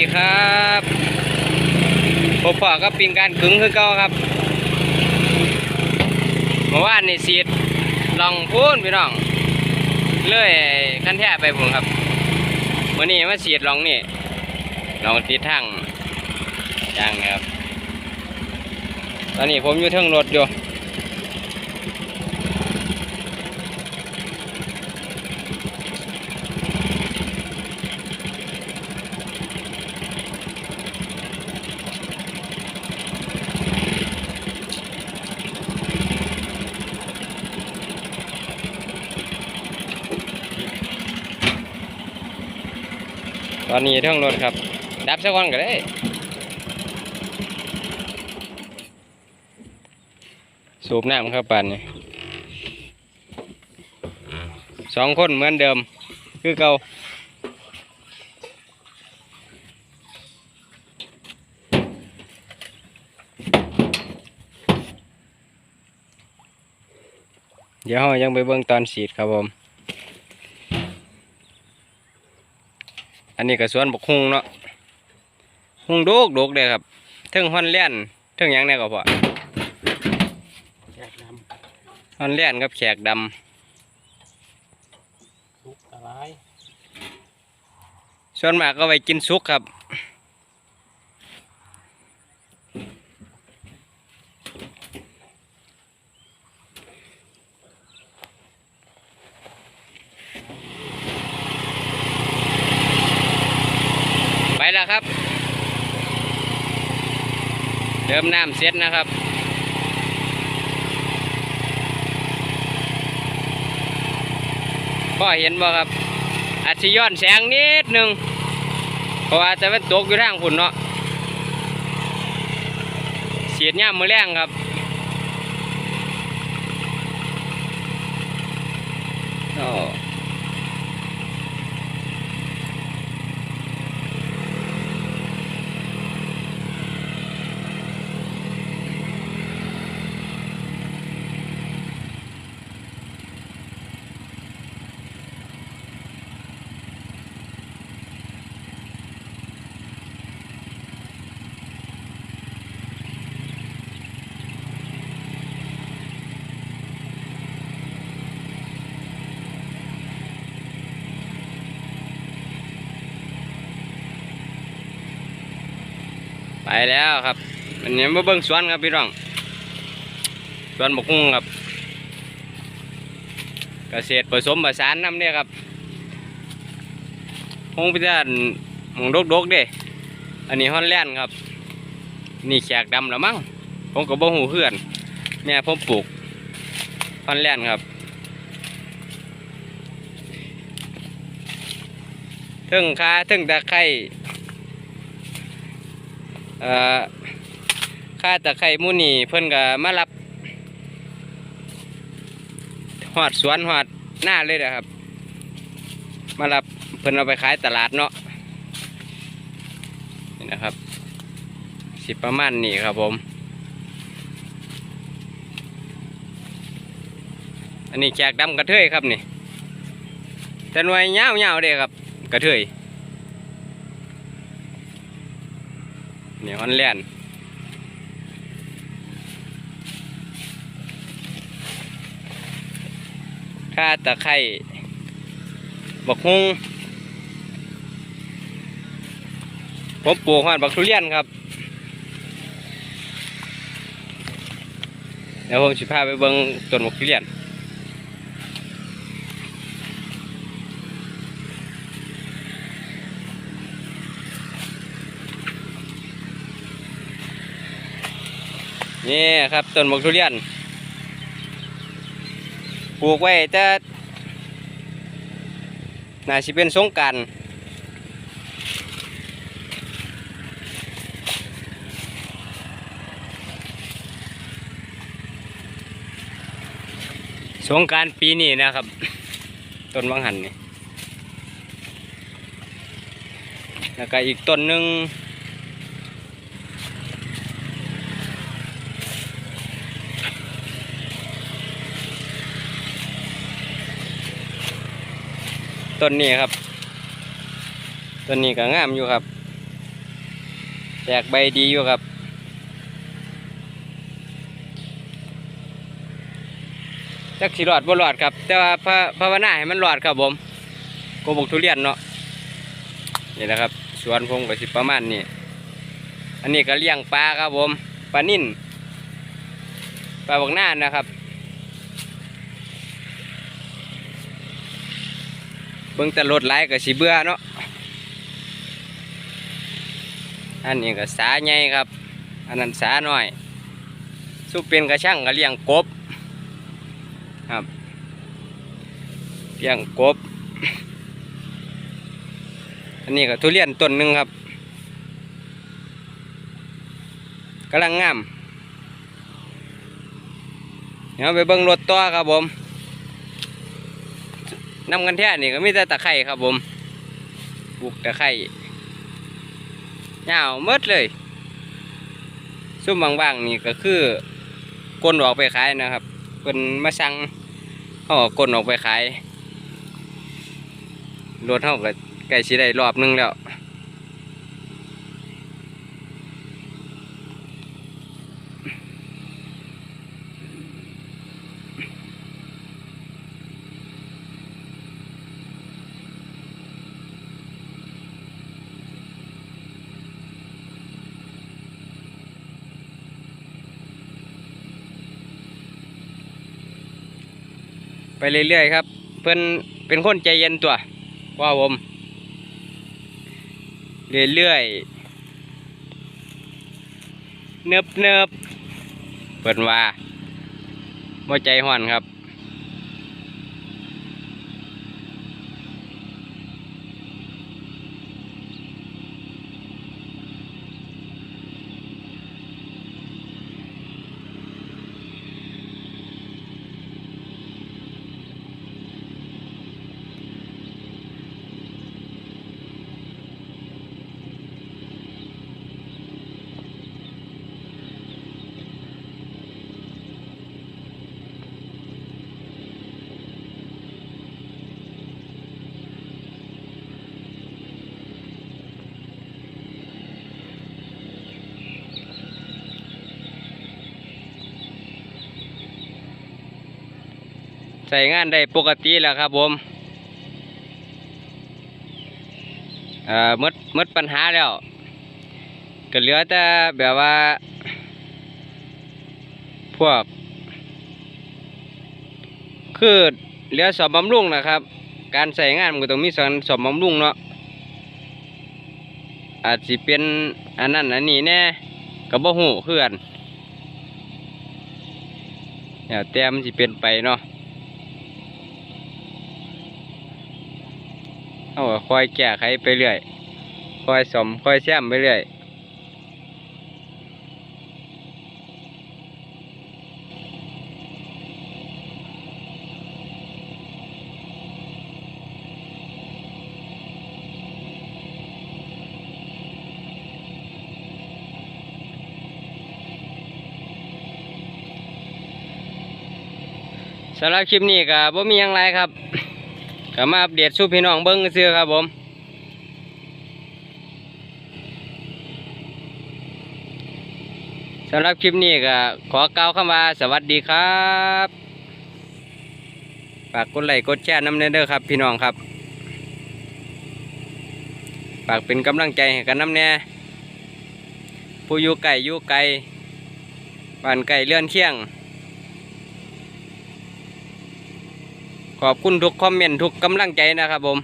ดีครับพบพ่อกับปิงการขึงคือเก่าครับเมื่อวานนี่สีดลองพูนพี่น้องเลื่อยขั้นแท้ไปผมครับวันนี้มาสีดลองนี่ลองติดทั้งยางนะครับ ตอนนี้ผมอยู่เทิงรถอยู่ ต อนนี้เทิงรถครับ ดับสักวันก็ได้สูบน้ำครับปั่นนี่สองคนเหมือนเดิม คือเก่าเดี๋ยวเรายังไปเบิ่งตอนฉีดครับผม อันนี้ก็สวนบกฮุงเนาะฮุงโดกโดกเลยครับเทิงฮอนเลียนเทิงหยังเนี่ยก็พอแจกน้ฮอนเลียนกับแขกดำทุกอะไรำส่วนมากก็ไว้กินซุกครับ ไปแล้วครับ เติมน้ำเสร็จนะครับก็เห็นบ่ครับอาจจะย้อนแสงนิดหนึงเพราะว่าจะเป็นตกอยู่ทางฝุ่นเนาะเสียดย่ามมือแรงครับ ไปแล้วครับอันนี้มาเบิ่งสวนครับพี่น้องสวนบกงครับ เกษตรผสมผสานน้ำเนี่ยครับฮงพิจารณหมองดกๆเด้อันนี้ฮอนแลนด์ครับ นี่แขกดำแล้วมั้งผมก็บ่หูเพื่อนแม่ยผมปลูกฮอนแลนด์ครับถึงคาถึงตะไคร้ ค่าตะไคร้หมูนี่เพิ่นก็มารับหอดสวนหอดหน้าเลยนะครับ มารับเพิ่นเอาไปขายตลาดเนาะนี่นะครับ สิประมาณนี้ครับผม อันนี้แขกดำกระเทยครับนี่แต่หน่วยเงาเงาๆเด้ครับ กระเทย บอนแลนด์ข้าตะไคร่บักฮุงผมปลูกหอนบักทุเรียนครับ เดี๋ยวผมสิพาไปเบิ่งต้นบักทุเรียน นี่ครับต้นบกทุเรียนปลูกไว้จะน่าสิเป็นสงการสงการปีนี้นะครับต้นวังหันนี่แล้วก็อีกต้นหนึ่ง ต้นนี้ครับต้นนี้ก็งามอยู่ครับแตกใบดีอยู่ครับ จักสิรอดบ่รอดครับ แต่ว่าภาภาวนาให้มันรอดครับผมโกบกทุเรียนเนาะนี่แหละครับสวนผมก็สิประมาณนี้อันนี้ก็เลี้ยงปลาครับผมปลานิ่นปลาบักหน้านะครับ บิ่งแต่รถไหลก็สิเบื่อเนาะอันนี้ก็สาใหญ่ครับ อันนั้นสาหน้อยสุเป็นกระช่างก็เลี้ยงกบครับเลี้ยงกบ อันนี้ก็ทุเรียนต้นหนึ่งครับกำลังงามเดี๋ยวไปเบิ่งรถต่อครับผม น้ำกันแท้นี่ก็มีแต่ตะไคร่ครับผมปลูกตะไคร่ยาวมืดเลยซุ่มบางๆนี่ก็คือกลนออกไปขายนะครับเป็นมาสั่งเขากลนออกไปขายรถเขาก็ใกล้ชิได้รอบนึงแล้ว ไปเรื่อยๆครับ เพิ่นเป็นคนใจเย็นตัวว่าผม เรื่อยๆเนิบเนิบๆเปิดว่าบ่ใจห่อนครับ ใส่งานได้ปกติแล้วครับผมเอ่อมดมดปัญหาแล้วก็เหลือแต่แบบว่า พวก คือเหลือสอบบำรุงนะครับ การใส่งานมันก็ต้องมีสอนสอบบำรุงเนาะอาจสิเป็นอันนั้นอันนี้แน่ก็บ่ฮู้คือกันแล้วแต่มันสิเป็นไปเนาะ เอาก็คอยแก้ไขไปเรื่อยคอยสมคอยแซมไปเรื่อยสำหรับคลิปนี้ก็บ่มีหยังไรครับ ก็มาอัปเดตสู่พี่น้องเบิ้งซื่อครับผมสำหรับคลิปนี้ก็ขอกล่าวคำว่าสวัสดีครับฝากกดไลค์กดแชร์น้ำเนเด้อครับ พี่น้องครับฝากเป็นกำลังใจให้กันน้ำแน่ผู้อยู่ไก่อยู่ไกลบ้านไก่เลื่อนเที่ยง ขอบคุณทุกคอมเมนต์ทุกกำลังใจนะครับผม